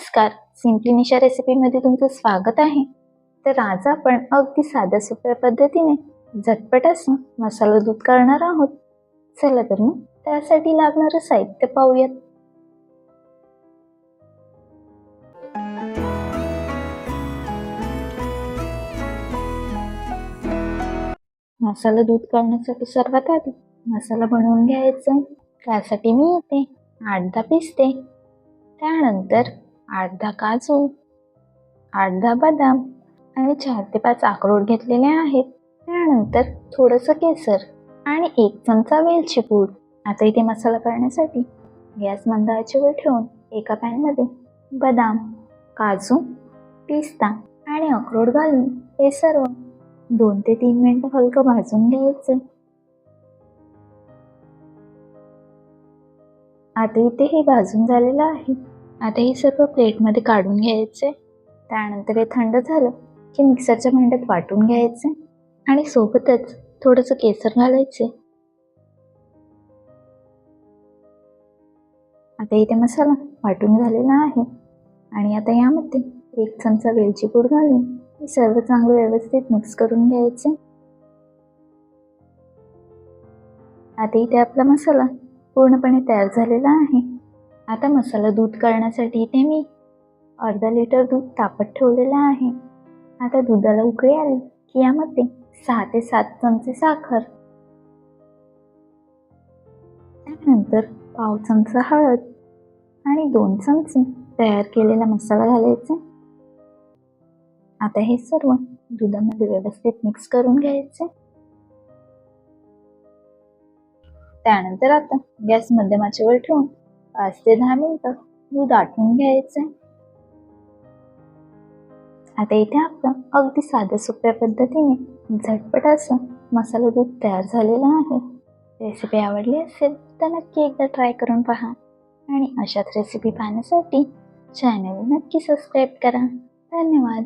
नमस्कार. सिम्पली निशा रेसिपीमध्ये तुमचं स्वागत आहे. तर आज आपण अगदी साध्या सोप्या पद्धतीने झटपट असून मसाला दूध करणार आहोत. चला तर मग त्यासाठी लागणारं साहित्य पाहूयात. मसाला दूध करण्यासाठी सर्वात आधी मसाला बनवून घ्यायचा त्यासाठी मी येते आठ दहा पिसते. त्यानंतर आठ दहा काजू आठ दहा बदाम आणि चार ते पाच अक्रोड घेतलेले आहेत. त्यानंतर थोडंसं केसर आणि एक चमचा वेलची पूड. आता इथे मसाला करण्यासाठी गॅस मंद ठेवून एका पॅनमध्ये बदाम काजू पिस्ता आणि अक्रोड घालून हे सर्व दोन ते तीन मिनटं हलकं भाजून घ्यायचं. आता इथे हे भाजून झालेलं आहे. आता हे सर्व प्लेटमध्ये काढून घ्यायचे. त्यानंतर हे थंड झालं की मिक्सरच्या भांड्यात वाटून घ्यायचे आणि सोबतच थोडंसं केसर घालायचे. आता इथे मसाला वाटून झालेला आहे. आणि आता यामध्ये एक चमचा वेलची पूड घालून हे सर्व चांगलं व्यवस्थित मिक्स करून घ्यायचे. आता इथे आपला मसाला पूर्णपणे तयार झालेला आहे. आता मसाला दूध करण्यासाठी इथे मी अर्धा लिटर दूध तापत ठेवलेलं आहे. आता दुधाला उकळी आली की यामध्ये सहा ते सात चमचे साखर. त्यानंतर पाव चमचा हळद आणि दोन चमचे तयार केलेला मसाला घालायचा. आता हे सर्व दुधामध्ये व्यवस्थित मिक्स करून घ्यायचे. त्यानंतर आता गॅस मध्यम ठेवून पाच ते दहा मिनिटं दूध आटवून घ्यायचं आता इथे आपलं अगदी साध्या सोप्या पद्धतीने झटपट असं मसाला दूध तयार झालेलं आहे. रेसिपी आवडली असेल तर नक्की एकदा ट्राय करून पहा. आणि अशाच रेसिपी पाहण्यासाठी चॅनल नक्की सबस्क्राईब करा. धन्यवाद.